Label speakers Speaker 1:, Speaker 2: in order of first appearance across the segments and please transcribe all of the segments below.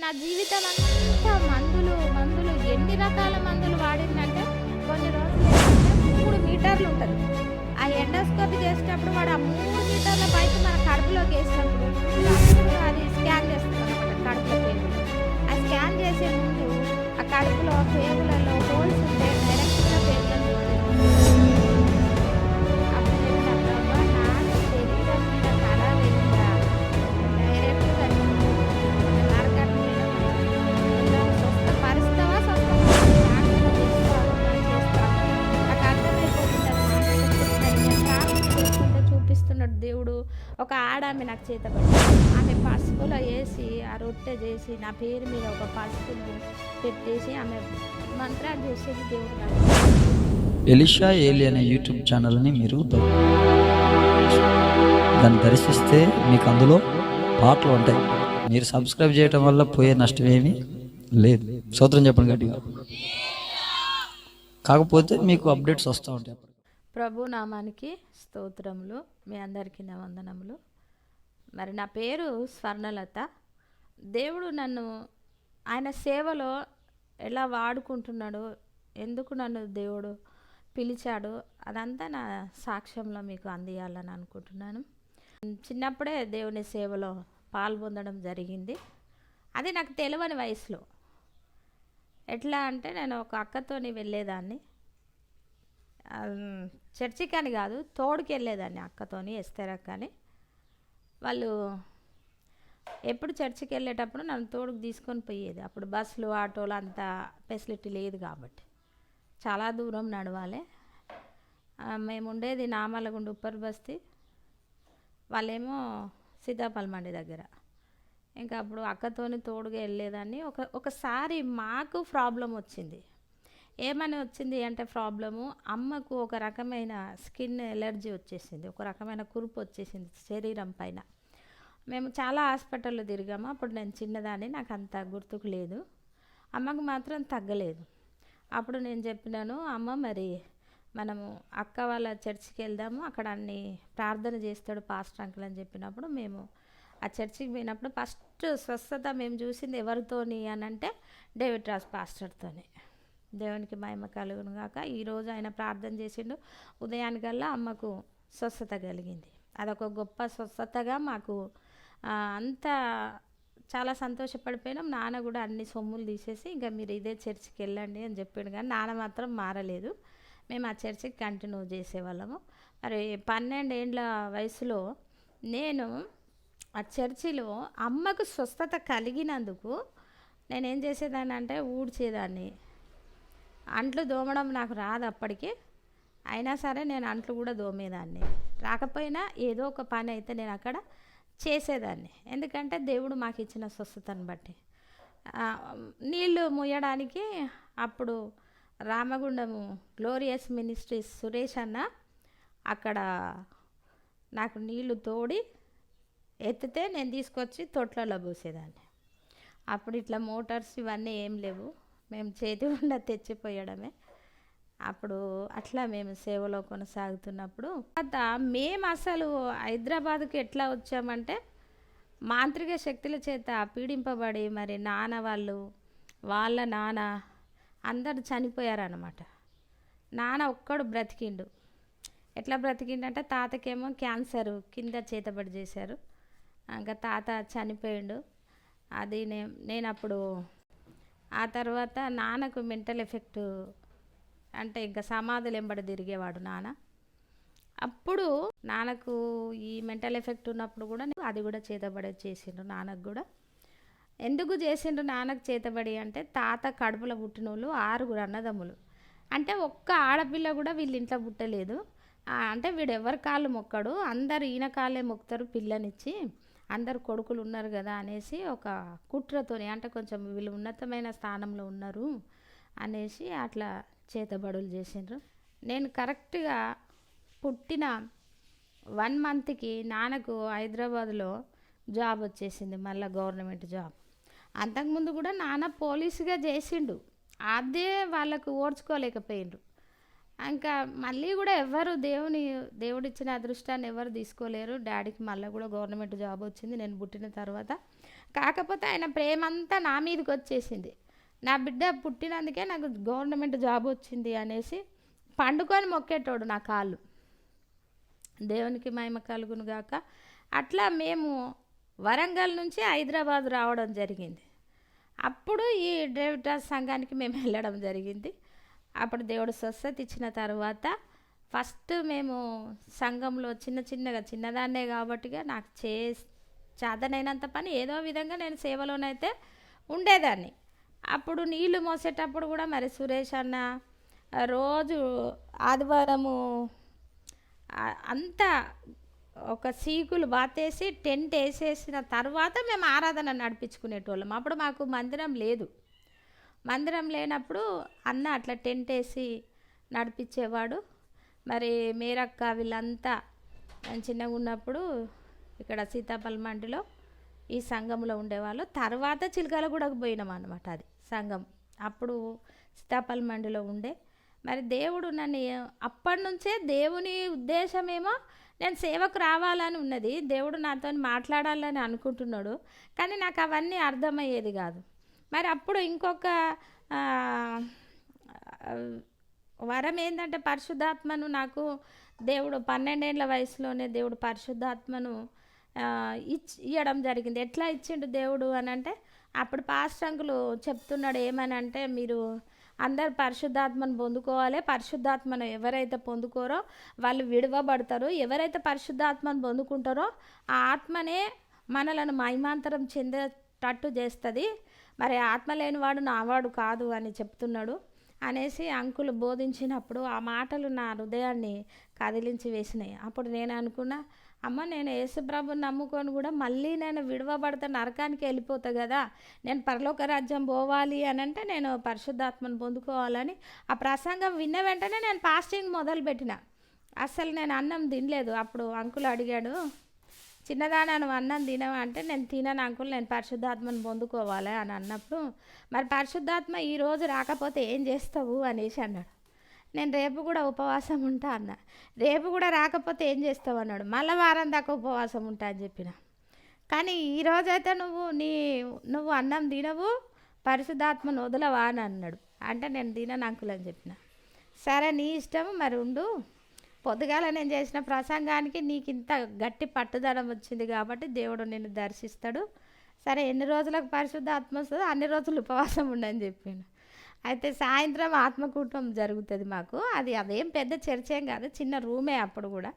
Speaker 1: నా జీవితం అంతా మందులు మందులు. ఎన్ని రకాల మందులు వాడిందంటే కొన్ని రోజులు మూడు మీటర్లు ఉంటుంది. ఆ ఎండోస్కోపీ చేసేటప్పుడు వాడు ఆ మూడు మీటర్ల పైకి మన కడుపులోకి వేసినప్పుడు అది స్కాన్ చేస్తుంది అనమాట కడుపులో ఆ స్కాన్ చేసే ముందు ఆ కడుపులో పేగులలో చేస్తున్నాడు దేవుడు. ఒక ఆడామె నాకు చేత ఆమె పసుపులో వేసి ఆ రొట్టె చేసి నా పేరు మీద ఒక పసుపు పెట్టేసి ఆమె మంత్రాలు చేసేది దేవుడు
Speaker 2: ఎలిషా ఏలి అనే యూట్యూబ్ ఛానల్ని మీరు దాన్ని దర్శిస్తే మీకు అందులో పాటలు ఉంటాయి. మీరు సబ్స్క్రైబ్ చేయటం వల్ల పోయే నష్టం ఏమీ లేదు. సూత్రం చెప్పండి గట్టిగా. కాకపోతే మీకు అప్డేట్స్ వస్తూ ఉంటాయి.
Speaker 1: ప్రభు నామానికి స్తోత్రములు. మీ అందరికీ నా వందనములు. మరి నా పేరు స్వర్ణలత. దేవుడు నన్ను ఆయన సేవలో ఎలా వాడుకుంటున్నాడు ఎందుకు నన్ను దేవుడు పిలిచాడు అదంతా నా సాక్ష్యంలో మీకు అందియాలని అనుకుంటున్నాను. చిన్నప్పుడే దేవుని సేవలో పాల్పొందడం జరిగింది. అది నాకు తెలియని వయసులో. ఎట్లా అంటే నేను ఒక అక్కతోని వెళ్ళేదాన్ని. చర్చికి అని కాదు తోడుకి వెళ్ళేదాన్ని అక్కతోని ఎస్తేరక్క అని వాళ్ళు ఎప్పుడు చర్చికి వెళ్ళేటప్పుడు నన్ను తోడుకు తీసుకొని పోయేది. అప్పుడు బస్సులు ఆటోలు అంత ఫెసిలిటీ లేదు కాబట్టి. చాలా దూరం నడవాలి. మేము ఉండేది నామలగుండు ఉప్పర్ బస్తీ. వాళ్ళేమో సీతాఫల్ మండి దగ్గర. ఇంకా అప్పుడు అక్కతోని తోడుగా వెళ్ళేదాన్ని. ఒక ఒకసారి మాకు ప్రాబ్లం వచ్చింది. ఏమని వచ్చింది అంటే ప్రాబ్లము? అమ్మకు ఒక రకమైన స్కిన్ ఎలర్జీ వచ్చేసింది. ఒక రకమైన కురుపు వచ్చేసింది శరీరం పైన. మేము చాలా హాస్పిటల్లో తిరిగాము. అప్పుడు నేను చిన్నదాన్ని నాకు అంత గుర్తుకు లేదు. అమ్మకు మాత్రం తగ్గలేదు. అప్పుడు నేను చెప్పినాను అమ్మ మరి మనము అక్క వాళ్ళ చర్చికి వెళ్దాము. అక్కడ అన్ని ప్రార్థన చేస్తాడు పాస్టర్ అంకుల్ అని చెప్పినప్పుడు మేము ఆ చర్చికి పోయినప్పుడు ఫస్ట్ స్వస్థత మేము చూసింది ఎవరితోని అని అంటే డేవిడ్ రాజ్ పాస్టర్తోని. దేవునికి మహిమ కలుగును గాక. ఈరోజు ఆయన ప్రార్థన చేసిండు. ఉదయానికల్లా అమ్మకు స్వస్థత కలిగింది. అదొక గొప్ప స్వస్థతగా మాకు అంత చాలా సంతోషపడిపోయినాం. నాన్న కూడా అన్ని సొమ్ములు తీసేసి ఇంకా మీరు ఇదే చర్చికి వెళ్ళండి అని చెప్పాడు కానీ నాన్న మాత్రం మారలేదు. మేము ఆ చర్చికి కంటిన్యూ చేసేవాళ్ళము. మరి పన్నెండేండ్ల వయసులో నేను ఆ చర్చిలో అమ్మకు స్వస్థత కలిగినందుకు నేనేం చేసేదాన్ని అంటే ఊడ్చేదాన్ని. అంట్లు దోమడం నాకు రాదు అప్పటికి. అయినా సరే నేను అంట్లు కూడా దోమేదాన్ని. రాకపోయినా ఏదో ఒక పని అయితే నేను అక్కడ చేసేదాన్ని. ఎందుకంటే దేవుడు మాకు ఇచ్చిన స్వస్థతను బట్టి. నీళ్ళు ముయ్యడానికి అప్పుడు రామగుండము గ్లోరియస్ మినిస్ట్రీస్ సురేష్ అన్న అక్కడ నాకు నీళ్ళు తోడి ఎత్తితే నేను తీసుకొచ్చి తొట్లలో పోసేదాన్ని. అప్పుడు ఇట్లా మోటార్స్ ఇవన్నీ ఏం లేవు. మేము చేతి ఉండా తెచ్చిపోయడమే. అప్పుడు అట్లా మేము సేవలో కొనసాగుతున్నప్పుడు తర్వాత మేము అసలు హైదరాబాద్కి ఎట్లా వచ్చామంటే మాంత్రిక శక్తుల చేత పీడింపబడి మరి నాన్న వాళ్ళు వాళ్ళ నాన్న అందరు చనిపోయారనమాట నాన్న ఒక్కడు బ్రతికిండు. ఎట్లా బ్రతికిండంటే తాతకేమో క్యాన్సర్ కింద చేతబడి చేశారు. ఇంకా తాత చనిపోయిండు. అది నే నేను అప్పుడు ఆ తర్వాత నాన్నకు మెంటల్ ఎఫెక్ట్ అంటే ఇంకా సమాధులు ఎంబడి తిరిగేవాడు నాన్న. అప్పుడు నాన్నకు ఈ మెంటల్ ఎఫెక్ట్ ఉన్నప్పుడు కూడా నేను అది కూడా చేతబడి చేసిండు నాన్నకు కూడా. ఎందుకు చేసిండు నాన్నకు చేతబడి అంటే తాత కడుపులో పుట్టిన వాళ్ళు ఆరుగురు అన్నదమ్ములు. అంటే ఒక్క ఆడపిల్ల కూడా వీళ్ళ ఇంట్లో పుట్టలేదు. అంటే వీడు ఎవరి కాళ్ళు మొక్కడు అందరు ఈయన కాళ్ళే మొక్కుతారు పిల్లనిచ్చి అందరు కొడుకులు ఉన్నారు కదా అనేసి ఒక కుట్రతోని అంటే కొంచెం వీళ్ళు ఉన్నతమైన స్థానంలో ఉన్నారు అనేసి అట్లా చేతబడులు చేసిండ్రు. నేను కరెక్ట్గా పుట్టిన వన్ మంత్కి నాన్నకు హైదరాబాద్లో జాబ్ వచ్చేసింది మళ్ళీ గవర్నమెంట్ జాబ్. అంతకుముందు కూడా నాన్న పోలీసుగా చేసిండు. అదే వాళ్ళకు ఓడ్చుకోలేకపోయిండ్రు ఇంకా మళ్ళీ కూడా ఎవరు దేవుని దేవుడిచ్చిన అదృష్టాన్ని ఎవరు తీసుకోలేరు. డాడీకి మళ్ళీ కూడా గవర్నమెంట్ జాబ్ వచ్చింది నేను పుట్టిన తర్వాత. కాకపోతే ఆయన ప్రేమ అంతా నా మీదకి వచ్చేసింది. నా బిడ్డ పుట్టినందుకే నాకు గవర్నమెంట్ జాబ్ వచ్చింది అనేసి పండుకొని మొక్కేటోడు నా కాళ్ళు. దేవునికి మహిమ కలుగును గాక. అట్లా మేము వరంగల్ నుంచి హైదరాబాద్ రావడం జరిగింది. అప్పుడు ఈ డ్రైవిటాస్ సంఘానికి మేము వెళ్ళడం జరిగింది. అప్పుడు దేవుడు స్వస్థత ఇచ్చిన తర్వాత ఫస్ట్ మేము సంఘంలో చిన్న చిన్నగా చిన్నదాన్నే కాబట్టిగా నాకు చే చేతనైనంత పని ఏదో విధంగా నేను సేవలోనైతే ఉండేదాన్ని. అప్పుడు నీళ్ళు మోసేటప్పుడు కూడా మరి సురేష్ అన్న రోజు ఆదివారము అంతా ఒక సీకులు బాతేసి టెంట్ వేసేసిన తర్వాత మేము ఆరాధన నడిపించుకునేటోళ్ళం. అప్పుడు మాకు మందిరం లేదు. మందిరం లేనప్పుడు అన్న అట్లా టెంట్ వేసి నడిపించేవాడు. మరి మేరక్క వీళ్ళంతా నేను చిన్నగా ఉన్నప్పుడు ఇక్కడ సీతాపల్లి మండిలో ఈ సంఘంలో ఉండేవాళ్ళు. తర్వాత చిలకలగూడకు పోయినాం అనమాట అది సంఘం. అప్పుడు సీతాపల్లి మండిలో ఉండే. మరి దేవుడు నన్ను అప్పటి నుంచే దేవుని ఉద్దేశమేమో నేను సేవకు రావాలని ఉన్నది. దేవుడు నాతో మాట్లాడాలని అనుకుంటున్నాడు. కానీ నాకు అవన్నీ అర్థమయ్యేది కాదు. మరి అప్పుడు ఇంకొక వరం ఏంటంటే పరిశుద్ధాత్మను నాకు దేవుడు పన్నెండేళ్ళ వయసులోనే దేవుడు పరిశుద్ధాత్మను ఆ, ఇచ్ ఇవ్వడం జరిగింది. ఎట్లా ఇచ్చిండు దేవుడు అని అంటే అప్పుడు పాస్ట్ అంకులు చెప్తున్నాడు ఏమని అంటే మీరు అందరు పరిశుద్ధాత్మను పొందుకోవాలి. పరిశుద్ధాత్మను ఎవరైతే పొందుకోరో వాళ్ళు విడవబడతారు. ఎవరైతే పరిశుద్ధాత్మను పొందుకుంటారో ఆ ఆత్మనే మనలను మహిమాంతరం చెందేటట్టు చేస్తుంది. మరి ఆత్మ లేనివాడు నావాడు కాదు అని చెప్తున్నాడు. అనేసి అంకులు బోధించినప్పుడు ఆ మాటలు నా హృదయాన్ని కదిలించి వేసినాయి. అప్పుడు నేను అనుకున్నా అమ్మ నేను యేసుప్రభుని నమ్ముకొని కూడా మళ్ళీ నేను విడవబడితే నరకానికి వెళ్ళిపోతా కదా. నేను పరలోక రాజ్యం పోవాలి అని అంటే నేను పరిశుద్ధాత్మను పొందుకోవాలని ఆ ప్రసంగం విన్న వెంటనే నేను ఫాస్టింగ్ మొదలుపెట్టిన. అసలు నేను అన్నం తినలేదు. అప్పుడు అంకుల్ అడిగాడు చిన్నదానా నువ్వు అన్నం తినవా అంటే నేను తినను అంకుల్ నేను పరిశుద్ధాత్మను పొందుకోవాలి అని అన్నప్పుడు మరి పరిశుద్ధాత్మ ఈ రోజు రాకపోతే ఏం చేస్తావు అనేసి అన్నాడు. నేను రేపు కూడా ఉపవాసం ఉంటా అన్న. రేపు కూడా రాకపోతే ఏం చేస్తావు అన్నాడు. మళ్ళీ వారం దాకా ఉపవాసం ఉంటా అని చెప్పిన. కానీ ఈరోజైతే నువ్వు నీ నువ్వు అన్నం తినవు పరిశుద్ధాత్మను వదలవా అని అన్నాడు. అంటే నేను తినను అంకుల్ అని చెప్పిన. సరే నీ ఇష్టము మరి ఉండు. పొద్దుగాల నేను చేసిన ప్రసంగానికి నీకు ఇంత గట్టి పట్టుదల వచ్చింది కాబట్టి దేవుడు నిన్ను దర్శిస్తాడు. సరే ఎన్ని రోజులకు పరిశుద్ధ ఆత్మ వస్తుందో అన్ని రోజులు ఉపవాసం ఉండని చెప్పిండు. అయితే సాయంత్రం ఆత్మకూటం జరుగుతుంది మాకు. అది అదేం పెద్ద చర్చ ఏం కాదు చిన్న రూమే అప్పుడు కూడా.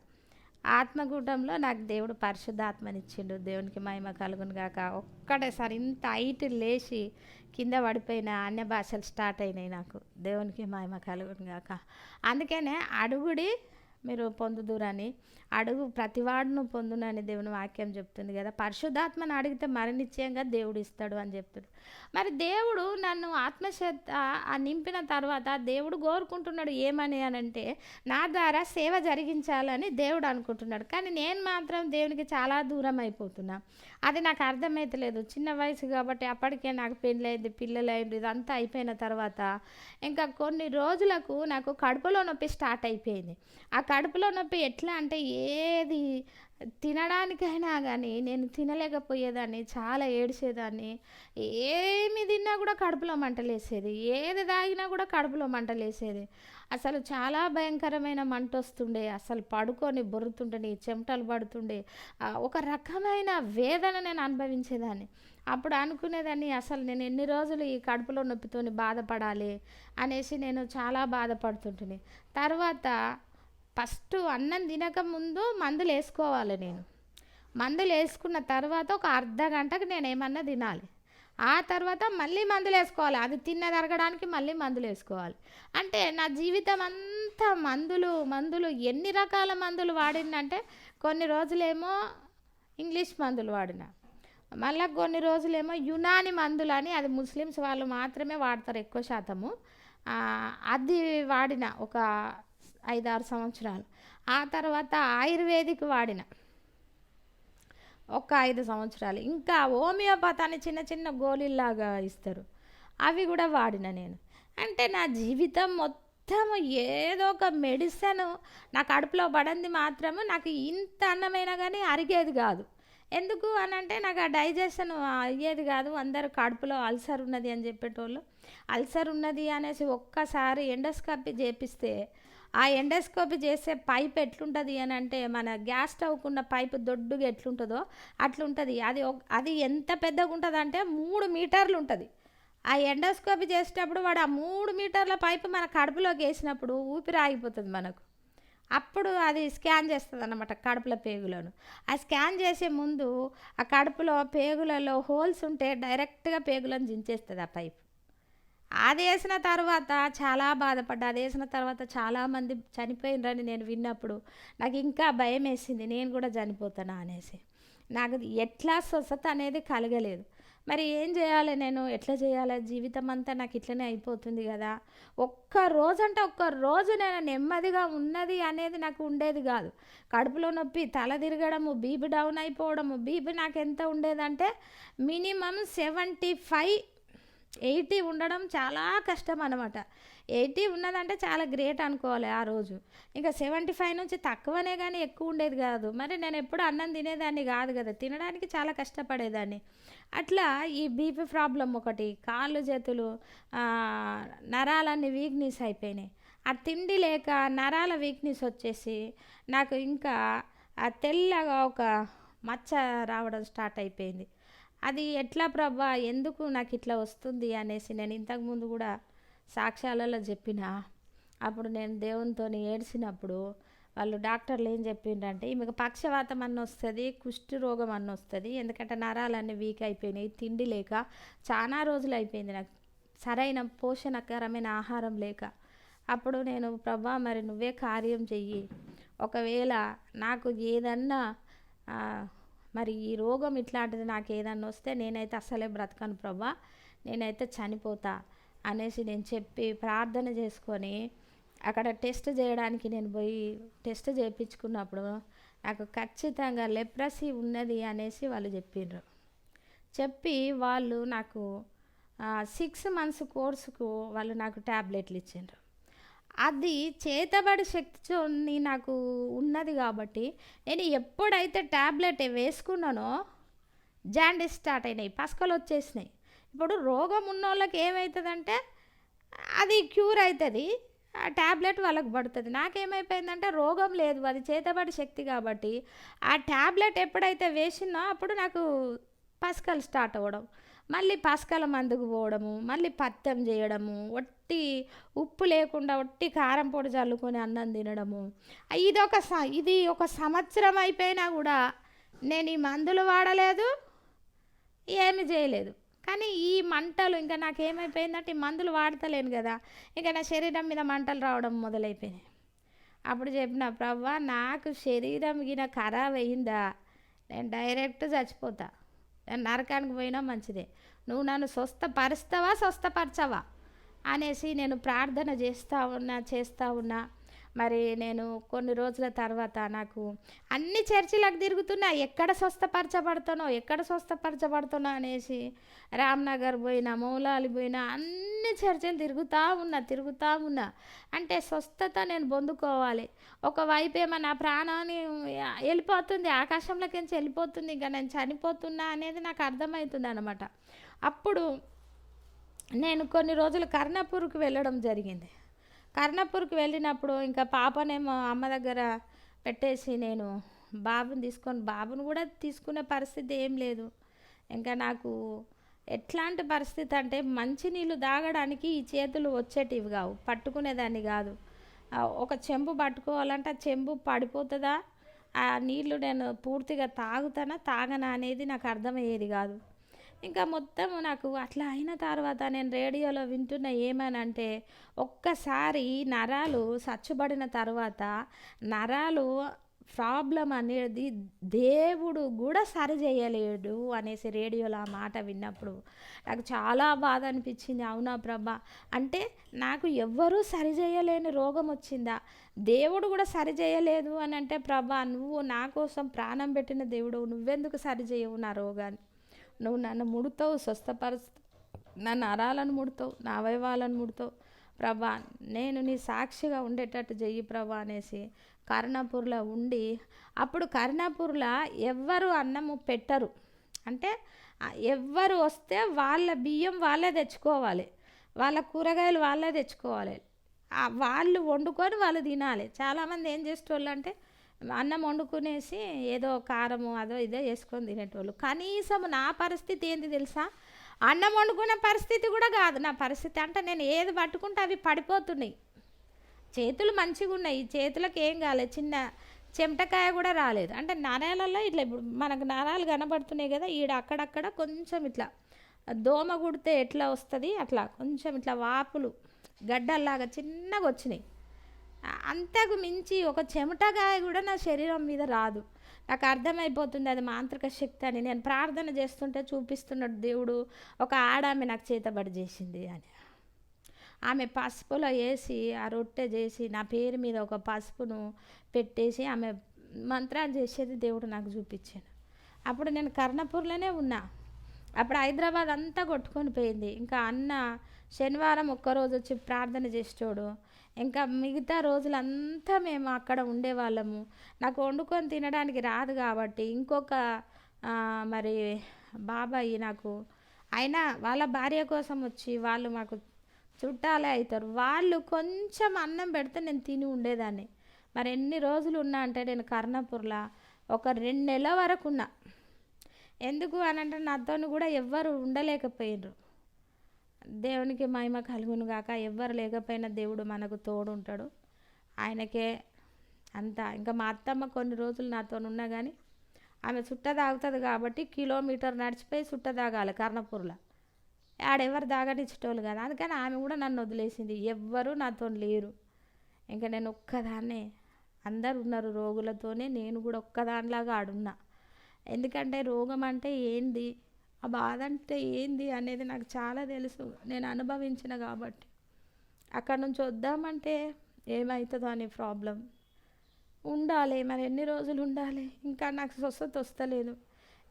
Speaker 1: ఆత్మకూటంలో నాకు దేవుడు పరిశుద్ధాత్మనిచ్చిండు. దేవునికి మహిమ కలుగును గాక. ఒక్కటేసారి ఇంత హైట్ లేచి కింద పడిపోయిన అన్య భాషలు స్టార్ట్ అయినాయి నాకు. దేవునికి మహిమ కలుగును గాక. అందుకనే అడుగుడి మీరు పొందుదురని. అడుగు ప్రతివాడును పొందునని దేవుని వాక్యం చెప్తుంది కదా. పరిశుద్ధాత్మను అడిగితే మరి నిశ్చయంగా దేవుడు ఇస్తాడు అని చెప్తాడు. మరి దేవుడు నన్ను ఆత్మశ్రద్ధ నింపిన తర్వాత దేవుడు కోరుకుంటున్నాడు ఏమని అని అంటే నా ద్వారా సేవ జరిగించాలని దేవుడు అనుకుంటున్నాడు. కానీ నేను మాత్రం దేవునికి చాలా దూరం అయిపోతున్నా. అది నాకు అర్థమైతలేదు చిన్న వయసు కాబట్టి అప్పటికే నాకు పెళ్ళైంది పిల్లలైంది ఇదంతా అయిపోయిన తర్వాత ఇంకా కొన్ని రోజులకు నాకు కడుపులో నొప్పి స్టార్ట్ అయిపోయింది. ఆ కడుపులో నొప్పి ఎట్లా అంటే ఏది తినడానికైనా కానీ నేను తినలేకపోయేదాన్ని చాలా ఏడ్చేదాన్ని. ఏమి తిన్నా కూడా కడుపులో మంటలేసేది. ఏది తాగినా కూడా కడుపులో మంటలేసేది. అసలు చాలా భయంకరమైన మంట వస్తుండే అసలు పడుకొని బొరుతుండే చెమటలు పడుతుండే. ఒక రకమైన వేదన నేను అనుభవించేదాన్ని. అప్పుడు అనుకునేదాన్ని అసలు నేను ఎన్ని రోజులు ఈ కడుపులో నొప్పితోని బాధపడాలి అనేసి నేను చాలా బాధపడుతుంటుని. తర్వాత ఫస్ట్ అన్నం తినక ముందు మందులు వేసుకోవాలి నేను. మందులు వేసుకున్న తర్వాత ఒక అర్ధ గంటకు నేను ఏమన్నా తినాలి. ఆ తర్వాత మళ్ళీ మందులు వేసుకోవాలి. అది తిన్న తరగడానికి మళ్ళీ మందులు వేసుకోవాలి. అంటే నా జీవితం అంతా మందులు మందులు ఎన్ని రకాల మందులు వాడిందంటే కొన్ని రోజులేమో ఇంగ్లీష్ మందులు వాడిన. మళ్ళీ కొన్ని రోజులేమో యునాని మందులు అని అది ముస్లిమ్స్ వాళ్ళు మాత్రమే వాడతారు ఎక్కువ శాతము. అది వాడిన ఒక ఐదారు సంవత్సరాలు. ఆ తర్వాత ఆయుర్వేదిక్ వాడిన. ఒక ఐదు సంవత్సరాలు. ఇంకా హోమియోపతి అని చిన్న చిన్న గోళీల్లాగా ఇస్తారు. అవి కూడా వాడిన నేను. అంటే నా జీవితం మొత్తం ఏదో ఒక మెడిసిన్ నా కడుపులో పడింది మాత్రము నాకు ఇంత అన్నమైనా కానీ అరిగేది కాదు. ఎందుకు అని అంటే నాకు ఆ డైజెషన్ అయ్యేది కాదు. అందరూ కడుపులో అల్సర్ ఉన్నది అని చెప్పేటోళ్ళు. అల్సర్ ఉన్నది అనేసి ఒక్కసారి ఎండోస్కోపీ చేపిస్తే ఆ ఎండోస్కోపీ చేసే పైప్ ఎట్లుంటుంది అని అంటే మన గ్యాస్ స్టవ్కున్న పైపు దొడ్డుగా ఎట్లుంటుందో అట్లుంటుంది. అది ఒక- అది ఎంత పెద్దగా ఉంటుంది అంటే మూడు మీటర్లు ఉంటుంది. ఆ ఎండోస్కోపీ చేసేటప్పుడు వాడు ఆ మూడు మీటర్ల పైపు మన కడుపులోకి వేసినప్పుడు ఊపిరి ఆగిపోతుంది మనకు. అప్పుడు అది స్కాన్ చేస్తుంది అన్నమాట కడుపుల పేగులను. ఆ స్కాన్ చేసే ముందు ఆ కడుపులో పేగులలో హోల్స్ ఉంటే డైరెక్ట్గా పేగులను దించేస్తుంది ఆ పైపు. అది వేసిన తర్వాత చాలా బాధపడ్డా. అది వేసిన తర్వాత చాలామంది చనిపోయినరని నేను విన్నప్పుడు నాకు ఇంకా భయం వేసింది. నేను కూడా చనిపోతానా అనేసి. నాకు ఎట్లా స్వస్థత అనేది కలగలేదు. మరి ఏం చేయాలి నేను? ఎట్లా చేయాలి? జీవితం అంతా నాకు ఇట్లనే అయిపోతుంది కదా. ఒక్క రోజు అంటే ఒక్క రోజు నేను నెమ్మదిగా ఉన్నది అనేది నాకు ఉండేది కాదు. కడుపులో నొప్పి తల తిరగడము బీపీ డౌన్ అయిపోవడము బీపీ నాకు ఎంత ఉండేదంటే మినిమం సెవెంటీ ఫైవ్ ఎయిటీ ఉండడం చాలా కష్టం అనమాట ఎయిటీ ఉన్నదంటే చాలా గ్రేట్ అనుకోవాలి ఆ రోజు. ఇంకా సెవెంటీ ఫైవ్ నుంచి తక్కువనే కానీ ఎక్కువ ఉండేది కాదు. మరి నేను ఎప్పుడు అన్నం తినేదాన్ని కాదు కదా. తినడానికి చాలా కష్టపడేదాన్ని. అట్లా ఈ బీపీ ప్రాబ్లం ఒకటి కాళ్ళు చేతులు నరాలన్నీ వీక్నెస్ అయిపోయినాయి. ఆ తిండి లేక నరాల వీక్నెస్ వచ్చేసి నాకు ఇంకా ఆ తెల్లగా ఒక మచ్చ రావడం స్టార్ట్ అయిపోయింది. అది ఎట్లా ప్రభా? ఎందుకు నాకు ఇట్లా వస్తుంది అనేసి నేను ఇంతకుముందు కూడా సాక్ష్యాలలో చెప్పిన. అప్పుడు నేను దేవునితో ఏడ్చినప్పుడు వాళ్ళు డాక్టర్లు ఏం చెప్పిండ్రంటే ఈమెకు పక్షవాతం అన్న వస్తుంది కుష్టి రోగం అన్న వస్తుంది ఎందుకంటే నరాలన్నీ వీక్ అయిపోయినాయి తిండి లేక చాలా రోజులు అయిపోయింది నాకు. సరైన పోషణకరమైన ఆహారం లేక. అప్పుడు నేను ప్రభా మరి నువ్వే కార్యం చెయ్యి. ఒకవేళ నాకు ఏదన్నా మరి ఈ రోగం ఇట్లాంటిది నాకు ఏదన్నా వస్తే నేనైతే అసలే బ్రతకను ప్రభా. నేనైతే చనిపోతా అనేసి నేను చెప్పి ప్రార్థన చేసుకొని అక్కడ టెస్ట్ చేయడానికి నేను పోయి టెస్ట్ చేయించుకున్నప్పుడు నాకు ఖచ్చితంగా లెప్రసీ ఉన్నది అనేసి వాళ్ళు చెప్పిండ్రు చెప్పి వాళ్ళు నాకు సిక్స్ మంత్స్ కోర్సుకు వాళ్ళు నాకు ట్యాబ్లెట్లు ఇచ్చిండ్రు. అది చేతబడి శక్తి నాకు ఉన్నది కాబట్టి నేను ఎప్పుడైతే ట్యాబ్లెట్ వేసుకున్నానో జాండీస్ స్టార్ట్ అయినాయి పసకలు వచ్చేసినాయి. ఇప్పుడు రోగం ఉన్న వాళ్ళకి ఏమవుతుందంటే అది క్యూర్ అవుతుంది ఆ ట్యాబ్లెట్ వాళ్ళకి పడుతుంది. నాకేమైపోయిందంటే రోగం లేదు అది చేతబడి శక్తి కాబట్టి ఆ ట్యాబ్లెట్ ఎప్పుడైతే వేసినో అప్పుడు నాకు పసకలు స్టార్ట్ అవ్వడం. మళ్ళీ పసకల మందుకు పోవడము మళ్ళీ పత్యం చేయడము ఒట్టి ఉప్పు లేకుండా ఒట్టి కారం పొడి చల్లుకొని అన్నం తినడము. ఇదొక స- ఇది ఒక సంవత్సరం అయిపోయినా కూడా నేను ఈ మందులు వాడలేదు ఏమి చేయలేదు. కానీ ఈ మంటలు ఇంకా నాకు ఏమైపోయిందంటే ఈ మందులు వాడతలేను కదా. ఇంకా నా శరీరం మీద మంటలు రావడం మొదలైపోయినాయి. అప్పుడు చెప్పిన ప్రవ్వా నాకు శరీరం గిన ఖరాబ్ అయిందా? నేను డైరెక్ట్ చచ్చిపోతా. నరకానికి పోయినా మంచిదే. నువ్వు నన్ను స్వస్థపరుస్తావా స్వస్థపరచవా అనేసి నేను ప్రార్థన చేస్తూ ఉన్నా చేస్తూ ఉన్నా. మరి నేను కొన్ని రోజుల తర్వాత నాకు అన్ని చర్చిలకు తిరుగుతున్నా ఎక్కడ స్వస్థపరచబడుతానో ఎక్కడ స్వస్థపరచబడుతున్నా అనేసి రామ్నగర్ పోయినా మౌలాలి పోయినా అన్ని చర్చలు తిరుగుతూ ఉన్నా తిరుగుతూ ఉన్నా. అంటే స్వస్థత నేను పొందుకోవాలి. ఒకవైపు ఏమో నా ప్రాణాన్ని వెళ్ళిపోతుంది ఆకాశంలోకి నుంచి వెళ్ళిపోతుంది ఇంకా నేను చనిపోతున్నా అనేది నాకు అర్థమవుతుంది అనమాట అప్పుడు నేను కొన్ని రోజులు కర్ణపూర్కి వెళ్ళడం జరిగింది. కర్ణపూర్కి వెళ్ళినప్పుడు ఇంకా పాపనేమో అమ్మ దగ్గర పెట్టేసి నేను బాబుని తీసుకొని బాబుని కూడా తీసుకునే పరిస్థితి ఏం లేదు. ఇంకా నాకు ఎట్లాంటి పరిస్థితి అంటే మంచినీళ్ళు తాగడానికి ఈ చేతులు వచ్చేటివి కావు పట్టుకునేదాన్ని కాదు. ఒక చెంబు పట్టుకోవాలంటే ఆ చెంబు పడిపోతుందా? ఆ నీళ్ళు నేను పూర్తిగా తాగుతానా తాగనా అనేది నాకు అర్థమయ్యేది కాదు. ఇంకా మొత్తం నాకు అట్లా అయిన తర్వాత నేను రేడియోలో వింటున్న ఏమనంటే ఒక్కసారి నరాలు సచ్చుబడిన తర్వాత నరాలు ప్రాబ్లం అనేది దేవుడు కూడా సరి చేయలేడు అనేసి రేడియోలో ఆ మాట విన్నప్పుడు నాకు చాలా బాధ అనిపించింది. అవునా ప్రభా? అంటే నాకు ఎవ్వరూ సరి చేయలేని రోగం వచ్చిందా? దేవుడు కూడా సరి చేయలేదు అని అంటే ప్రభా నువ్వు నా కోసం ప్రాణం పెట్టిన దేవుడు నువ్వెందుకు సరి చేయవు నా రోగాన్ని? నువ్వు నన్ను ముడుతావు స్వస్థపరుస్తావు నా నరాలను ముడతావు నా అవయవాలను ముడతావు. ప్రభా నేను నీ సాక్షిగా ఉండేటట్టు చెయ్యి ప్రభా అనేసి కర్ణాపూర్లో ఉండి అప్పుడు కర్ణాపూర్లో ఎవ్వరు అన్నము పెట్టరు. అంటే ఎవ్వరు వస్తే వాళ్ళ బియ్యం వాళ్ళే తెచ్చుకోవాలి. వాళ్ళ కూరగాయలు వాళ్ళే తెచ్చుకోవాలి. వాళ్ళు వండుకొని వాళ్ళు తినాలి. చాలామంది ఏం చేసేటోళ్ళు అంటే అన్నం వండుకునేసి ఏదో కారము అదో ఇదో వేసుకొని తినేటోళ్ళు. కనీసం నా పరిస్థితి ఏంది తెలుసా? అన్నం వండుకునే పరిస్థితి కూడా కాదు. నా పరిస్థితి అంటే నేను ఏది పట్టుకుంటే అవి పడిపోతున్నాయి. చేతులు మంచిగా ఉన్నాయి. చేతులకు ఏం కాలేదు చిన్న చెమటకాయ కూడా రాలేదు. అంటే నరాలలో ఇట్లా ఇప్పుడు మనకు నరాలు కనబడుతున్నాయి కదా ఈడ అక్కడక్కడ కొంచెం ఇట్లా దోమ కుడితే ఎట్లా వస్తుంది? అట్లా కొంచెం ఇట్లా వాపులు గడ్డల్లాగా చిన్నగా వచ్చినాయి. అంతకు మించి ఒక చెమటగాయ కూడా నా శరీరం మీద రాదు. నాకు అర్థమైపోతుంది అది మాంత్రిక శక్తి అని. నేను ప్రార్థన చేస్తుంటే చూపిస్తున్నాడు దేవుడు ఒక ఆడామె నాకు చేతబడి చేసింది అని. ఆమె పసుపులో వేసి ఆ రొట్టె చేసి నా పేరు మీద ఒక పసుపును పెట్టేసి ఆమె మంత్రాలు చేసేది దేవుడు నాకు చూపించాను అప్పుడు నేను కర్ణపూర్లోనే ఉన్నా. అప్పుడు హైదరాబాద్ అంతా కొట్టుకొని పోయింది. ఇంకా అన్న శనివారం ఒక్కరోజు వచ్చి ప్రార్థన చేసేటోడు. ఇంకా మిగతా రోజులంతా మేము అక్కడ ఉండేవాళ్ళము. నాకు వండుకొని తినడానికి రాదు కాబట్టి ఇంకొక మరి బాబాయి నాకు అయినా వాళ్ళ భార్య కోసం వచ్చి వాళ్ళు మాకు చుట్టాలే అవుతారు. వాళ్ళు కొంచెం అన్నం పెడితే నేను తిని ఉండేదాన్ని. మరి ఎన్ని రోజులు ఉన్నా అంటే నేను కర్ణపూర్లా ఒక రెండు నెలల వరకు ఉన్నా. ఎందుకు అని అంటే నాతో కూడా ఎవ్వరు ఉండలేకపోయినరు దేవునికి మహిమ కలుగును గాక. ఎవ్వరు లేకపోయినా దేవుడు మనకు తోడు ఉంటాడు ఆయనకే అంతా. ఇంకా మా అత్తమ్మ కొన్ని రోజులు నాతో ఉన్నా కానీ ఆమె చుట్ట తాగుతుంది కాబట్టి కిలోమీటర్ నడిచిపోయి చుట్ట తాగాలి కర్ణపూర్లో. ఆడెవరు తాగనిచ్చేటోళ్ళు కదా. అందుకని ఆమె కూడా నన్ను వదిలేసింది. ఎవ్వరు నాతో లేరు. ఇంకా నేను ఒక్కదాన్నే. అందరు ఉన్నారు రోగులతోనే. నేను కూడా ఒక్కదానిలాగా ఆడున్నా. ఎందుకంటే రోగం అంటే ఏంది? ఆ బాధ అంటే ఏంది అనేది నాకు చాలా తెలుసు. నేను అనుభవించిన కాబట్టి. అక్కడ నుంచి వద్దామంటే ఏమవుతుందో అనే ప్రాబ్లం. ఉండాలి మరి ఎన్ని రోజులు ఉండాలి? ఇంకా నాకు స్వస్థత వస్తలేదు.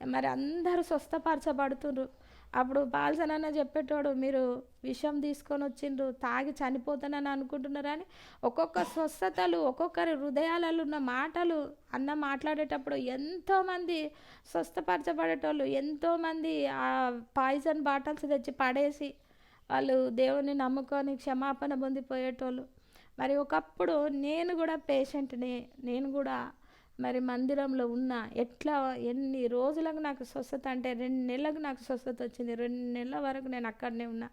Speaker 1: మరి అందరూ స్వస్థపరచబడుతుండ్రు అప్పుడు పాల్సనన్న చెప్పేటోడు మీరు విషయం తీసుకొని వచ్చిండ్రు తాగి చనిపోతానని అనుకుంటున్నారని ఒక్కొక్క స్వస్థతలు ఒక్కొక్కరి హృదయాలలో ఉన్న మాటలు అన్న మాట్లాడేటప్పుడు ఎంతోమంది స్వస్థపరచబడేటోళ్ళు ఎంతోమంది ఆ పాయిజన్ బాటిల్స్ తెచ్చి పడేసి వాళ్ళు దేవుని నమ్ముకొని క్షమాపణ పొందిపోయేటోళ్ళు. మరి ఒకప్పుడు నేను కూడా పేషెంట్ని నేను కూడా మరి మందిరంలో ఉన్నా ఎట్లా ఎన్ని రోజులకు నాకు స్వస్థత అంటే రెండు నెలలకు నాకు స్వస్థత వచ్చింది. రెండు నెలల వరకు నేను అక్కడనే ఉన్నా.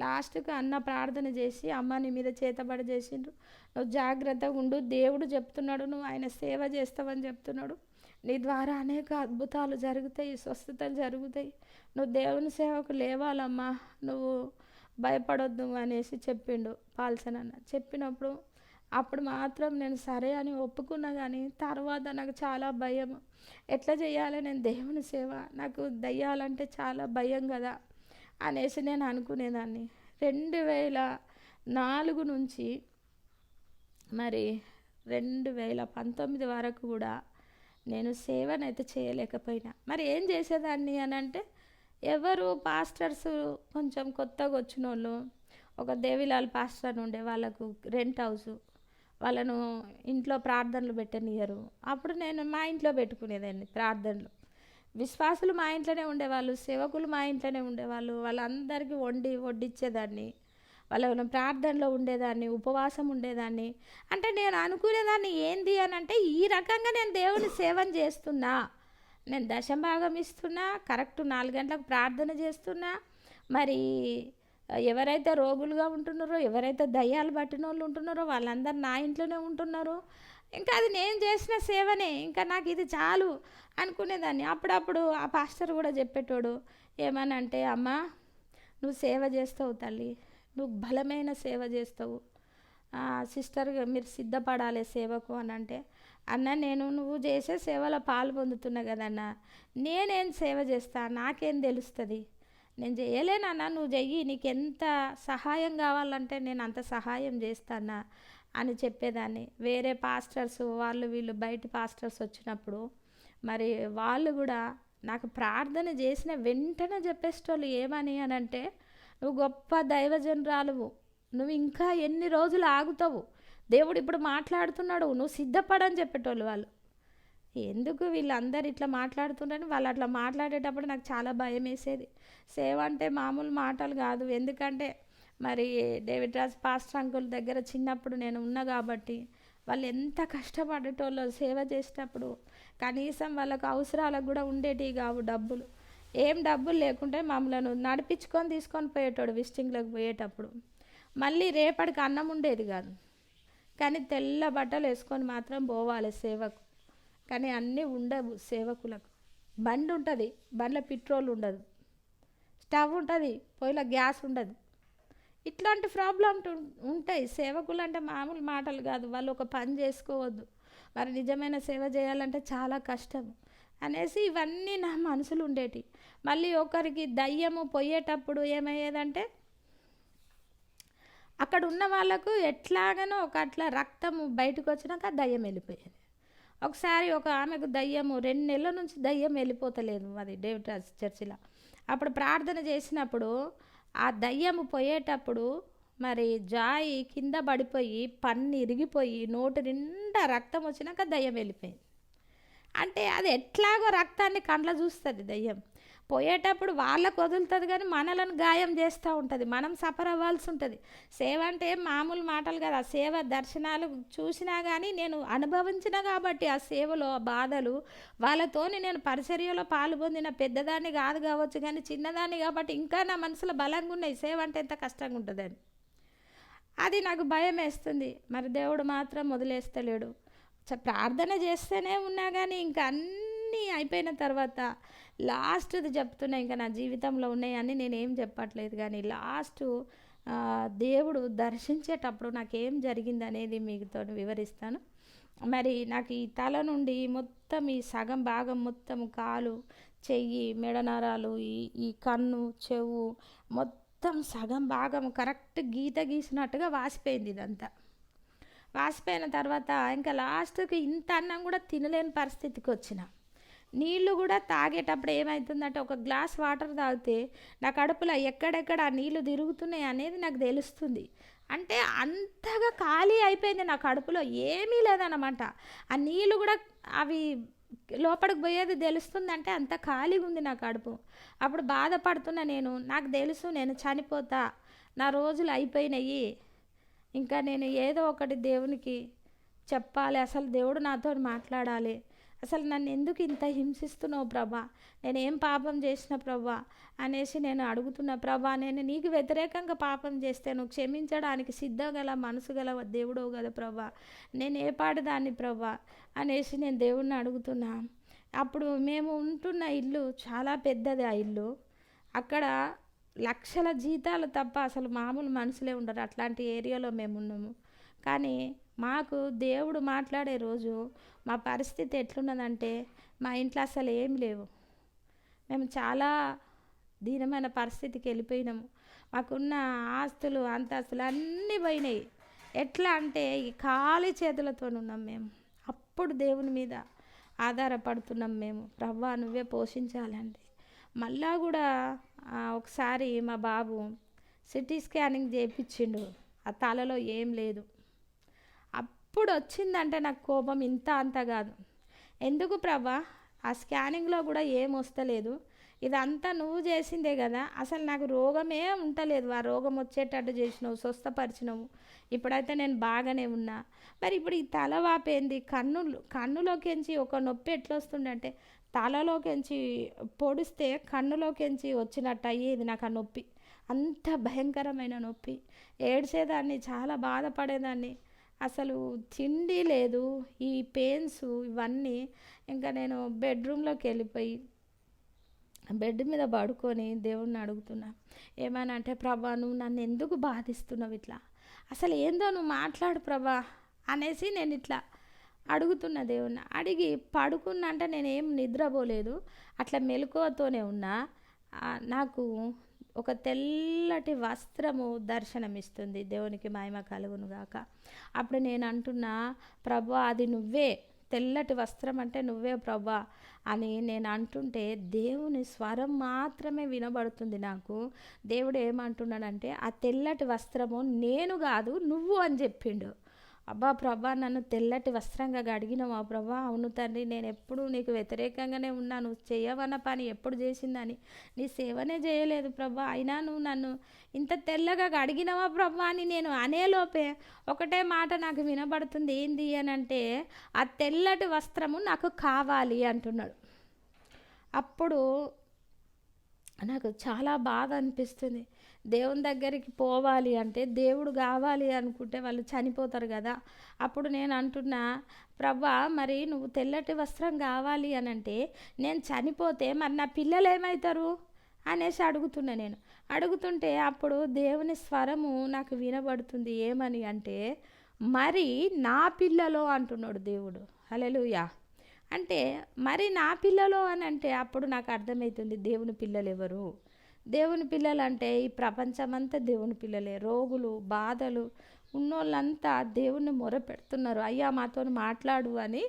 Speaker 1: లాస్ట్కి అన్న ప్రార్థన చేసి అమ్మ నీ మీద చేతబడి చేసిండ్రు. నువ్వు జాగ్రత్తగా ఉండు. దేవుడు చెప్తున్నాడు నువ్వు ఆయన సేవ చేస్తావని చెప్తున్నాడు. నీ ద్వారా అనేక అద్భుతాలు జరుగుతాయి స్వస్థతలు జరుగుతాయి. నువ్వు దేవుని సేవకు లేవాలమ్మా. నువ్వు భయపడొద్దు అనేసి చెప్పిండు పాల్సన్ అన్న. చెప్పినప్పుడు అప్పుడు మాత్రం నేను సరే అని ఒప్పుకున్నా కానీ తర్వాత నాకు చాలా భయం. ఎట్లా చేయాలి? నేను దేవుని సేవ. నాకు దయ్యాలంటే చాలా భయం కదా అనేసి నేను అనుకునేదాన్ని. రెండు వేల నాలుగు నుంచి మరి రెండు వేల పంతొమ్మిది వరకు కూడా నేను సేవనైతే చేయలేకపోయినా. మరి ఏం చేసేదాన్ని అని అంటే ఎవరు పాస్టర్స్ కొంచెం కొత్తగా వచ్చిన వాళ్ళు ఒక దేవిలాల్ పాస్టర్ అని ఉండే వాళ్ళకు రెంట్ హౌస్ వాళ్ళను ఇంట్లో ప్రార్థనలు పెట్టనియరు అప్పుడు నేను మా ఇంట్లో పెట్టుకునేదాన్ని ప్రార్థనలు. విశ్వాసులు మా ఇంట్లోనే ఉండేవాళ్ళు సేవకులు మా ఇంట్లోనే ఉండేవాళ్ళు వాళ్ళందరికీ వండి వడ్డిచ్చేదాన్ని. వాళ్ళ ప్రార్థనలో ఉండేదాన్ని ఉపవాసం ఉండేదాన్ని. అంటే నేను అనుకునేదాన్ని ఏంది అని అంటే ఈ రకంగా నేను దేవుని సేవన చేస్తున్నా. నేను దశభాగం ఇస్తున్నా కరెక్ట్ నాలుగు గంటలకు ప్రార్థన చేస్తున్నా. మరి ఎవరైతే రోగులుగా ఉంటున్నారో ఎవరైతే దయ్యాలు పట్టిన వాళ్ళు ఉంటున్నారో వాళ్ళందరూ నా ఇంట్లోనే ఉంటున్నారు. ఇంకా అది నేను చేసిన సేవనే. ఇంకా నాకు ఇది చాలు అనుకునేదాన్ని. అప్పుడప్పుడు ఆ పాస్టర్ కూడా చెప్పేటోడు ఏమనంటే అమ్మా నువ్వు సేవ చేస్తావు తల్లి. నువ్వు బలమైన సేవ చేస్తావు. సిస్టర్ మీరు సిద్ధపడాలి సేవకు అని అంటే అన్న నేను నువ్వు చేసే సేవలో పాలు పొందుతున్నా కదన్నా. నేనేం సేవ చేస్తా? నాకేం తెలుస్తుంది? నేను చేయలేనా నువ్వు చెయ్యి నీకు ఎంత సహాయం కావాలంటే నేను అంత సహాయం చేస్తానా అని చెప్పేదాన్ని. వేరే పాస్టర్స్ వాళ్ళు వీళ్ళు బయట పాస్టర్స్ వచ్చినప్పుడు మరి వాళ్ళు కూడా నాకు ప్రార్థన చేసిన వెంటనే చెప్పేసేటోళ్ళు ఏమని అని అంటే నువ్వు గొప్ప దైవజనరాలువు నువ్వు ఇంకా ఎన్ని రోజులు ఆగుతావు? దేవుడు ఇప్పుడు మాట్లాడుతున్నాడు నువ్వు సిద్ధపడని చెప్పేటోళ్ళు వాళ్ళు. ఎందుకు వీళ్ళందరూ ఇట్లా మాట్లాడుతుంటారని వాళ్ళు అట్లా మాట్లాడేటప్పుడు నాకు చాలా భయం వేసేది. సేవ అంటే మామూలు మాటలు కాదు. ఎందుకంటే మరి డేవిడ్ రాజ్ పాస్టర్ అంకుల్ దగ్గర చిన్నప్పుడు నేను ఉన్నా కాబట్టి వాళ్ళు ఎంత కష్టపడేటోళ్ళు సేవ చేసేటప్పుడు కనీసం వాళ్ళకు అవసరాలకు కూడా ఉండేటివి కావు డబ్బులు. ఏం డబ్బులు లేకుంటే మమ్మల్ని నడిపించుకొని తీసుకొని పోయేటోడు విస్టింగ్లోకి పోయేటప్పుడు. మళ్ళీ రేపటికి అన్నం ఉండేది కాదు. కానీ తెల్ల బట్టలు వేసుకొని మాత్రం పోవాలి సేవకు. కానీ అన్నీ ఉండవు సేవకులకు. బండి ఉంటుంది బండ్లో పెట్రోల్ ఉండదు. స్టవ్ ఉంటుంది పొయ్యిలో గ్యాస్ ఉండదు. ఇట్లాంటి ప్రాబ్లం ఉంటాయి. సేవకులు అంటే మామూలు మాటలు కాదు. వాళ్ళు ఒక పని చేసుకోవద్దు. వారు నిజమైన సేవ చేయాలంటే చాలా కష్టం అనేసి ఇవన్నీ నా మనసులు ఉండేటి మళ్ళీ ఒకరికి దయ్యము పోయేటప్పుడు ఏమయ్యేదంటే అక్కడ ఉన్న వాళ్ళకు ఎట్లాగనో ఒక అట్లా రక్తము బయటకు వచ్చినాక దయ్యం వెళ్ళిపోయేది. ఒకసారి ఒక ఆమెకు దయ్యము రెండు నెలల నుంచి దయ్యం వెళ్ళిపోతలేదు అది డేవిడ్ రాజ్ చర్చిలో. అప్పుడు ప్రార్థన చేసినప్పుడు ఆ దయ్యము పోయేటప్పుడు మరి జాయి కింద పడిపోయి పన్ను ఇరిగిపోయి నోటి నిండా రక్తం వచ్చినాక దయ్యం వెళ్ళిపోయింది. అంటే అది ఎట్లాగో రక్తాన్ని కండ్ల చూస్తుంది దయ్యం. పోయేటప్పుడు వాళ్ళకు వదులుతుంది కానీ మనలను గాయం చేస్తూ ఉంటుంది. మనం సఫర్ అవ్వాల్సి ఉంటుంది. సేవ అంటే మామూలు మాటలు కదా. ఆ సేవ దర్శనాలు చూసినా కానీ నేను అనుభవించిన కాబట్టి ఆ సేవలో ఆ బాధలు వాళ్ళతోని నేను పరిచర్యలో పాల్పొందిన పెద్దదాన్ని కాదు కావచ్చు కానీ చిన్నదాన్ని కాబట్టి ఇంకా నా మనసులో బలంగా ఉన్నాయి సేవ అంటే ఎంత కష్టంగా ఉంటుందని. అది నాకు భయం వేస్తుంది. మరి దేవుడు మాత్రం వదిలేస్తలేడు. చ- ప్రార్థన చేస్తూనే ఉన్నా కానీ ఇంకా అన్నీ అయిపోయిన తర్వాత లాస్ట్ది చెప్తున్నా ఇంకా నా జీవితంలో ఉన్నాయని నేను ఏం చెప్పట్లేదు. కానీ లాస్ట్ దేవుడు దర్శించేటప్పుడు నాకేం జరిగింది అనేది మీతో వివరిస్తాను. మరి నాకు ఈ తల నుండి మొత్తం ఈ సగం భాగం మొత్తం కాలు చెయ్యి మెడనరాలు ఈ ఈ కన్ను చెవు మొత్తం సగం భాగం కరెక్ట్ గీత గీసినట్టుగా వాసిపోయింది ఇదంతా. వాసిపోయిన తర్వాత ఇంకా లాస్ట్కి ఇంత అన్నం కూడా తినలేని పరిస్థితికి వచ్చిన. నీళ్ళు కూడా తాగేటప్పుడు ఏమవుతుందంటే ఒక గ్లాస్ వాటర్ తాగితే నా కడుపులో ఎక్కడెక్కడ ఆ నీళ్ళు తిరుగుతున్నాయి అనేది నాకు తెలుస్తుంది. అంటే అంతగా ఖాళీ అయిపోయింది నా కడుపులో ఏమీ లేదన్నమాట. ఆ నీళ్ళు కూడా అవి లోపలికి పోయేది తెలుస్తుందంటే అంత ఖాళీగా ఉంది నా కడుపు. అప్పుడు బాధపడుతున్నా నేను నాకు తెలుసు నేను చనిపోతా నా రోజులు అయిపోయినాయి. ఇంకా నేను ఏదో ఒకటి దేవునికి చెప్పాలి అసలు దేవుడు నాతో మాట్లాడాలి. అసలు నన్ను ఎందుకు ఇంత హింసిస్తున్నావు ప్రభా? నేనేం పాపం చేసిన ప్రభా? అనేసి నేను అడుగుతున్న ప్రభా నేను నీకు వ్యతిరేకంగా పాపం చేస్తే నువ్వు క్షమించడానికి సిద్ధం గల మనసు గల దేవుడో కదా ప్రభా? నేను ఏ పాడదాన్ని ప్రభా? అనేసి నేను దేవుణ్ణి అడుగుతున్నా. అప్పుడు మేము ఉంటున్న ఇల్లు చాలా పెద్దది ఆ ఇల్లు. అక్కడ లక్షల జీతాలు తప్ప అసలు మామూలు మనుషులే ఉండరు. అట్లాంటి ఏరియాలో మేము ఉన్నాము. కానీ మాకు దేవుడు మాట్లాడే రోజు మా పరిస్థితి ఎట్లున్నదంటే మా ఇంట్లో అసలు ఏం లేవు. మేము చాలా దీనమైన పరిస్థితికి వెళ్ళిపోయినాము. మాకున్న ఆస్తులు అంతస్తులు అన్నీ పోయినాయి. ఎట్లా అంటే ఈ ఖాళీ చేతులతో ఉన్నాం మేము. అప్పుడు దేవుని మీద ఆధారపడుతున్నాం మేము. ప్రవ్వా నువ్వే పోషించాలండి. మళ్ళా కూడా ఒకసారి మా బాబు సిటీ స్కానింగ్ చేయించిండు. ఆ తలలో ఏం లేదు. ఇప్పుడు వచ్చిందంటే నాకు కోపం ఇంత అంత కాదు. ఎందుకు ప్రభా? ఆ స్కానింగ్లో కూడా ఏం వస్తలేదు. ఇదంతా నువ్వు చేసిందే కదా. అసలు నాకు రోగమే ఉంటలేదు. ఆ రోగం వచ్చేటట్టు చేసినావు స్వస్థపరిచినవు. ఇప్పుడైతే నేను బాగానే ఉన్నా. మరి ఇప్పుడు ఈ తల వాపేంది? కన్నులు కన్నులోకించి ఒక నొప్పి ఎట్లా వస్తుందంటే తలలోకించి పొడిస్తే కన్నులోకించి వచ్చినట్టు అయ్యేది నాకు ఆ నొప్పి. అంత భయంకరమైన నొప్పి. ఏడ్చేదాన్ని చాలా బాధపడేదాన్ని. అసలు తిండి లేదు ఈ పెయిన్స్ ఇవన్నీ. ఇంకా నేను బెడ్రూమ్లోకి వెళ్ళిపోయి బెడ్ మీద పడుకొని దేవుణ్ణి అడుగుతున్నా. ఏమైనా అంటే ప్రభా నువ్వు నన్ను ఎందుకు బాధిస్తున్నావు ఇట్లా? అసలు ఏందో నువ్వు మాట్లాడు ప్రభా అనేసి నేను ఇట్లా అడుగుతున్న దేవుణ్ణి. అడిగి పడుకున్నా అంటే నేను ఏం నిద్రపోలేదు. అట్లా మెలకువతోనే ఉన్నా. నాకు ఒక తెల్లటి వస్త్రము దర్శనమిస్తుంది. దేవునికి మహిమ కలుగును గాక అప్పుడు నేను అంటున్నా ప్రభా అది నువ్వే. తెల్లటి వస్త్రం అంటే నువ్వే ప్రభా అని నేను అంటుంటే దేవుని స్వరం మాత్రమే వినబడుతుంది నాకు. దేవుడు ఏమంటున్నాడంటే ఆ తెల్లటి వస్త్రము నేను కాదు నువ్వు అని చెప్పిండు. అబ్బా ప్రభా నన్ను తెల్లటి వస్త్రంగా గడిగినవా ప్రభా? అవును తండ్రి నేను ఎప్పుడు నీకు వ్యతిరేకంగానే ఉన్నాను. చేయవన్న పని ఎప్పుడు చేసిందని నీ సేవనే చేయలేదు ప్రభా. అయినా నువ్వు నన్ను ఇంత తెల్లగా గడిగినవా ప్రభా అని నేను అనేలోపే ఒకటే మాట నాకు వినబడుతుంది. ఏంది అని అంటే ఆ తెల్లటి వస్త్రము నాకు కావాలి అంటున్నాడు. అప్పుడు నాకు చాలా బాధ అనిపిస్తుంది. దేవుని దగ్గరికి పోవాలి అంటే దేవుడు కావాలి అనుకుంటే వాళ్ళు చనిపోతారు కదా. అప్పుడు నేను అంటున్నా ప్రభా మరి నువ్వు తెల్లటి వస్త్రం కావాలి అని అంటే నేను చనిపోతే మరి నా పిల్లలు ఏమవుతారు అనేసి అడుగుతున్నా నేను. అడుగుతుంటే అప్పుడు దేవుని స్వరము నాకు వినబడుతుంది. ఏమని అంటే మరి నా పిల్లలో అంటున్నాడు దేవుడు. హల్లెలూయా. అంటే మరి నా పిల్లలు అని అంటే అప్పుడు నాకు అర్థమవుతుంది దేవుని పిల్లలు ఎవరు. దేవుని పిల్లలు అంటే ఈ ప్రపంచమంతా దేవుని పిల్లలే. రోగులు బాధలు ఉన్నోళ్ళంతా దేవుణ్ణి మొర పెడుతున్నారు అయ్యా మాతో మాట్లాడు అని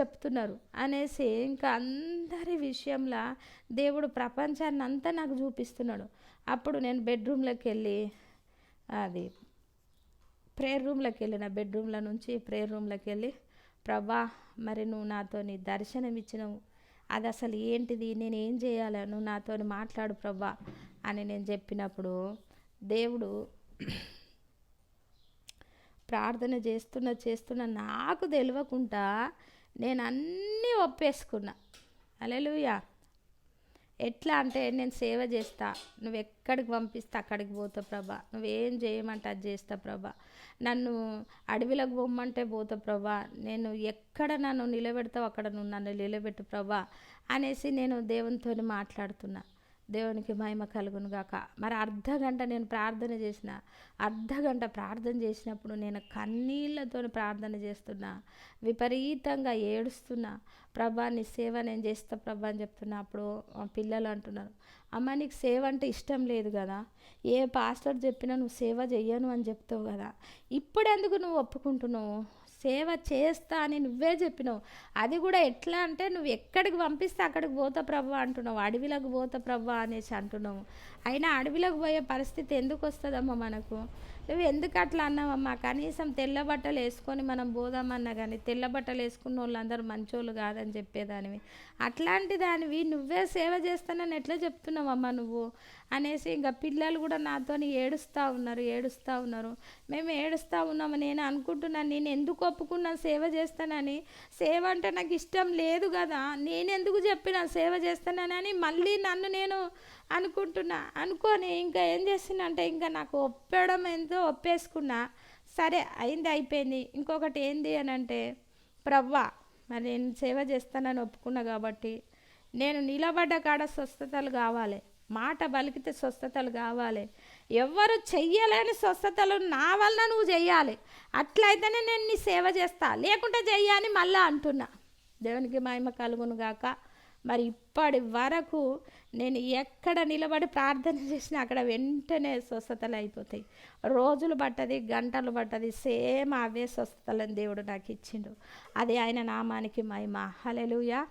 Speaker 1: చెప్తున్నారు. అనేసి ఇంకా అందరి విషయంలో దేవుడు ప్రపంచాన్ని అంతా నాకు చూపిస్తున్నాడు. అప్పుడు నేను బెడ్రూమ్లోకి వెళ్ళి అది ప్రేయర్ రూమ్లోకి వెళ్ళిన బెడ్రూమ్లో నుంచి ప్రేయర్ రూమ్లోకి వెళ్ళి ప్రభా మరి నువ్వు నాతోని దర్శనం ఇచ్చినావు అది అసలు ఏంటిది? నేను ఏం చేయాలను? నాతో మాట్లాడు ప్రభా అని నేను చెప్పినప్పుడు దేవుడు ప్రార్థన చేస్తున్న చేస్తున్న నాకు తెలియకుండా నేను అన్నీ ఒప్పేసుకున్నా. అలెలుయా ఎట్లా అంటే నేను సేవ చేస్తా. నువ్వు ఎక్కడికి పంపిస్తే అక్కడికి పోతా ప్రభా. నువ్వేం చేయమంటే అది చేస్తా ప్రభా. నన్ను అడవిలోకి బొమ్మంటే పోత ప్రభా నేను ఎక్కడ నన్ను నిలబెడతావు అక్కడ నువ్వు నన్ను నిలబెట్టు ప్రభా అనేసి నేను దేవునితో మాట్లాడుతున్నా. దేవునికి మహిమ కలుగును గాక. మరి అర్ధ గంట నేను ప్రార్థన చేసిన అర్ధ గంట ప్రార్థన చేసినప్పుడు నేను కన్నీళ్ళతో ప్రార్థన చేస్తున్నా విపరీతంగా ఏడుస్తున్నా ప్రభా నీ సేవ నేను చేస్తా ప్రభా అని చెప్తున్నా. అప్పుడు పిల్లలు అంటున్నారు అమ్మ నీకు సేవ అంటే ఇష్టం లేదు కదా. ఏ పాస్టర్ చెప్పినా నువ్వు సేవ చెయ్యను అని చెప్తావు కదా. ఇప్పుడు ఎందుకు నువ్వు ఒప్పుకుంటున్నావు? సేవ చేస్తా అని నువ్వే చెప్పినావు. అది కూడా ఎట్లా అంటే నువ్వు ఎక్కడికి పంపిస్తే అక్కడికి పోతా ప్రభు అంటున్నావు. అడవిలోకి పోతా ప్రభు అనేసి అంటున్నావు. అయినా అడవిలోకి పోయే పరిస్థితి ఎందుకు వస్తుందమ్మా మనకు? నువ్వు ఎందుకు అట్లా అన్నావమ్మా కనీసం తెల్ల బట్టలు వేసుకొని మనం పోదామన్నా కానీ తెల్ల బట్టలు వేసుకున్న వాళ్ళందరూ మంచోళ్ళు కాదని చెప్పేదానివి. అట్లాంటి దానివి నువ్వే సేవ చేస్తానని ఎట్లా చెప్తున్నావమ్మా నువ్వు? అనేసి ఇంకా పిల్లలు కూడా నాతో ఏడుస్తూ ఉన్నారు ఏడుస్తూ ఉన్నారు. మేము ఏడుస్తూ ఉన్నాము నేను అనుకుంటున్నాను నేను ఎందుకు ఒప్పుకున్నా సేవ చేస్తానని? సేవ అంటే నాకు ఇష్టం లేదు కదా. నేను ఎందుకు చెప్పిన సేవ చేస్తానని మళ్ళీ నన్ను నేను అనుకుంటున్నా. అనుకొని ఇంకా ఏం చేస్తున్నా అంటే ఇంకా నాకు ఒప్పడం ఎంతో ఒప్పేసుకున్నా. సరే అయింది అయిపోయింది. ఇంకొకటి ఏంది అని అంటే ప్రవ్వా మరి నేను సేవ చేస్తానని ఒప్పుకున్నా కాబట్టి నేను నిలబడ్డ కాడ స్వస్థతలు కావాలి. మాట బలికితే స్వస్థతలు కావాలి. ఎవరు చెయ్యలేని స్వస్థతలు నా వలన నువ్వు చెయ్యాలి. అట్లయితేనే నేను నీ సేవ చేస్తా. లేకుంటే చెయ్యని మళ్ళా అంటున్నా. దేవునికి మహిమ కలుగును గాక మరి ఇప్పటి వరకు నేను ఎక్కడ నిలబడి ప్రార్థన చేసినా అక్కడ వెంటనే స్వస్థతలు అయిపోతాయి. రోజులు పట్టది గంటలు పట్టది సేమ్ అవే స్వస్థతలను దేవుడు నాకు ఇచ్చిండు. అది ఆయన నామానికి మహిమ. హలెలుయా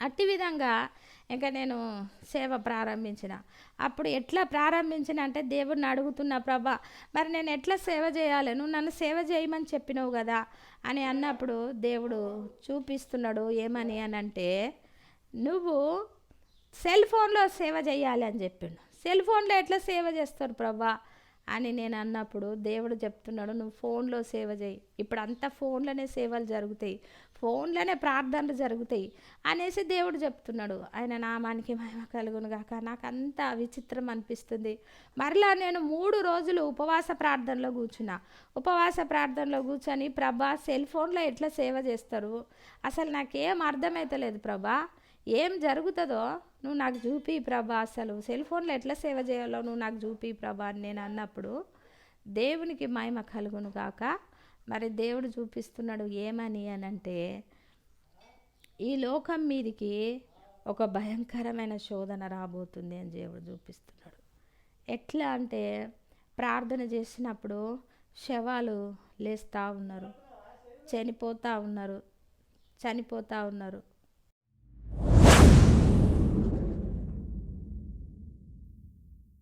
Speaker 1: అట్టి విధంగా ఇంకా నేను సేవ ప్రారంభించిన. అప్పుడు ఎట్లా ప్రారంభించిన అంటే దేవుడిని అడుగుతున్నా ప్రభా మరి నేను ఎట్లా సేవ చేయాలి? నువ్వు నన్ను సేవ చేయమని చెప్పినావు కదా? అని అన్నప్పుడు దేవుడు చూపిస్తున్నాడు ఏమని? అని అంటే నువ్వు సెల్ ఫోన్లో సేవ చేయాలి అని చెప్పిండు. సెల్ ఫోన్లో ఎట్లా సేవ చేస్తారు ప్రభా? అని నేను అన్నప్పుడు దేవుడు చెప్తున్నాడు నువ్వు ఫోన్లో సేవ చేయి. ఇప్పుడు అంతా ఫోన్లోనే సేవలు జరుగుతాయి. ఫోన్లోనే ప్రార్థనలు జరుగుతాయి. అనేసి దేవుడు చెప్తున్నాడు. ఆయన నామానికి మహిమ కలుగును గాక. నాకు అంత విచిత్రం అనిపిస్తుంది. మరలా నేను మూడు రోజులు ఉపవాస ప్రార్థనలో కూర్చున్నా. ఉపవాస ప్రార్థనలో కూర్చొని ప్రభా సెల్ ఫోన్లో ఎట్లా సేవ చేస్తారు? అసలు నాకేం అర్థమవుతలేదు ప్రభా. ఏం జరుగుతుందో? నువ్వు నాకు చూపి ప్రభా అసలు సెల్ ఫోన్లో ఎట్లా సేవ చేయాలో నువ్వు నాకు చూపి ప్రభా అని నేను అన్నప్పుడు దేవునికి మహిమ కలుగును కాక మరి దేవుడు చూపిస్తున్నాడు ఏమని అని అంటే ఈ లోకం మీదికి ఒక భయంకరమైన శోధన రాబోతుంది అని దేవుడు చూపిస్తున్నాడు. ఎట్లా అంటే ప్రార్థన చేసినప్పుడు శవాలు లేస్తూ ఉన్నారు చనిపోతూ ఉన్నారు చనిపోతూ ఉన్నారు.